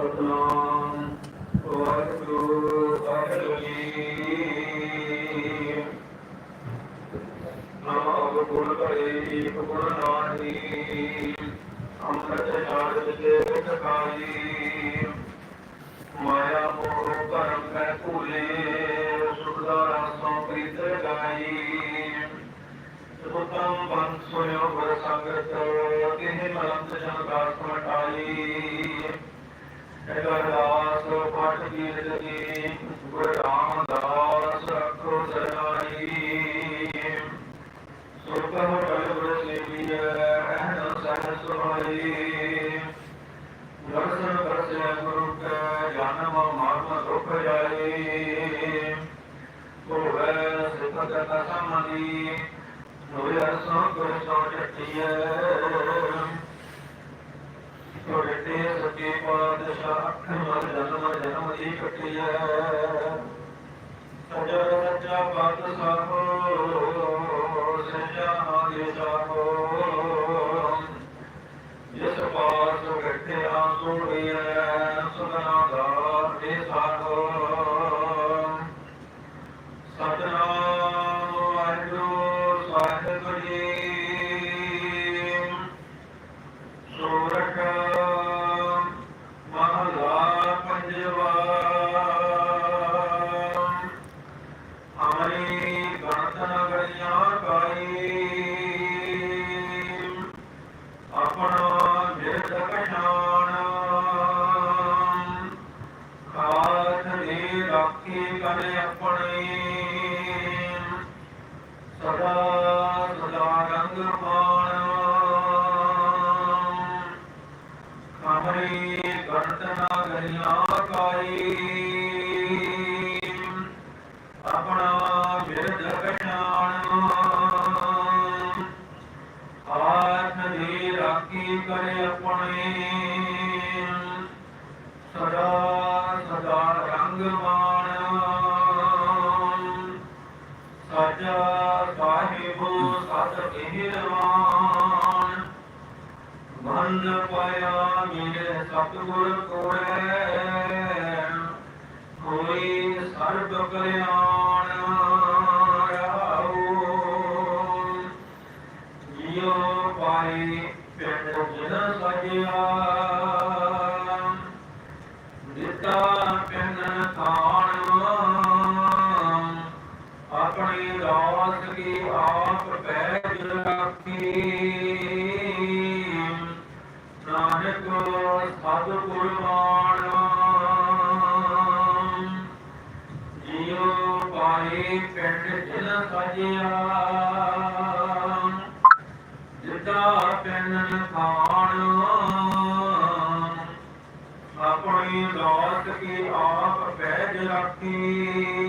ਸਤਨਾਮ। ਵਾਹਿਗੁਰੂ ਵਾਹਿਗੁਰੂ ਜੀ। ਨਾਮ ਗੁਣ ਕਰੇ ਏਕ ਗੁਣ ਨਾਹੀ ਅੰਮ੍ਰਿਤ ਛਾੜ ਵਿਦੇ ਟਕਾਈ ਮਾਇਆ ਮੋਹ ਕਰਮ ਕੈ ਭੂਲੇ। ਸੁਖਦਾ ਰਸੋਂ ਪ੍ਰੀਤ ਗਾਈ। ਸੁਤਮ ਬੰਦ ਸੁਨਿਓ ਗੁਰ ਸੰਗਤ। ਕਿਹ ਮਲੰਤ ਜਨਕਾਰ ਸਮਟਾਈ ਅਰਦਾਸ ਪਾਠ ਕੀਰਤ ਜੀ ਗੁਰ ਰਾਮਦਾਸ ਰੱਖੋ ਸਰਨਾਈ ਸੁਰਤਮ ਬਲ ਗੁਰ ਸੇਵੀਐ ਰਹਿਣ ਸਹਿ ਸੁਹਾਈ ਦਰਸ਼ਨ ਕਰਸੇ ਗੁਰੂ ਕੈ ਜਨਮ ਮਰਨ ਦੁਖ ਜਾਏ। ਹੋਵੇ ਸਿਫਤ ਕਸਮਦੀ ਹੋਵੇ ਅਰਸੋਂ ਗੁਰ ਸੋ ਜਟਿਐ ਤੁਹਾਡੇ ਤੇ ਸੱਚੇ ਪਾਤਸ਼ਾਹ ਜਨਮ ਜਨਮ ਦੀ ਕਟਿਐ ਸਜਰ ਸੱਚਾ ਪਾਤਸ਼ਾਹ ਸੱਚਾ ਨਾਗੇ ਸਾਹੋ ਜਿਸ ਪਾਸ ਬੈਠੇ ਆ ਸੋੜੀਐ ਸੁਨਾ ਦਾ ਦੇ ਸਾਹੋ ਸਤਨਾਮ ਵਾਹਿਗੁਰੂ, ਸਾਹਿਬ ਜੀ। ਰੰਗ ਮਾਣ ਸਾਜਾ ਸਾਹਿਬ, ਸਤ ਇਹਰਵਾਨ ਬੰਦ ਪਾਇਆ ਮੇਰੇ ਸਤਿਗੁਰ ਕੋਲੇ। ਹੋਈ ਸਰਬ ਕਲਿਆਣ। ਰਾਉ ਜਿਉ ਪਾਈ ਪਿੰਡ ਜਿਨ ਸਜਿਆ। ਦਿੱਤਾ ਜਿਉ ਪਿੰਡ ਜਿਨ ਸਜਿਆ ਜਿਤਾ ਪਿੰਨ ਖਾਣ ਆਪਣੀ ਦਾਤ ਕੀ ਆਪ ਪੈਜ ਰੱਖੀ।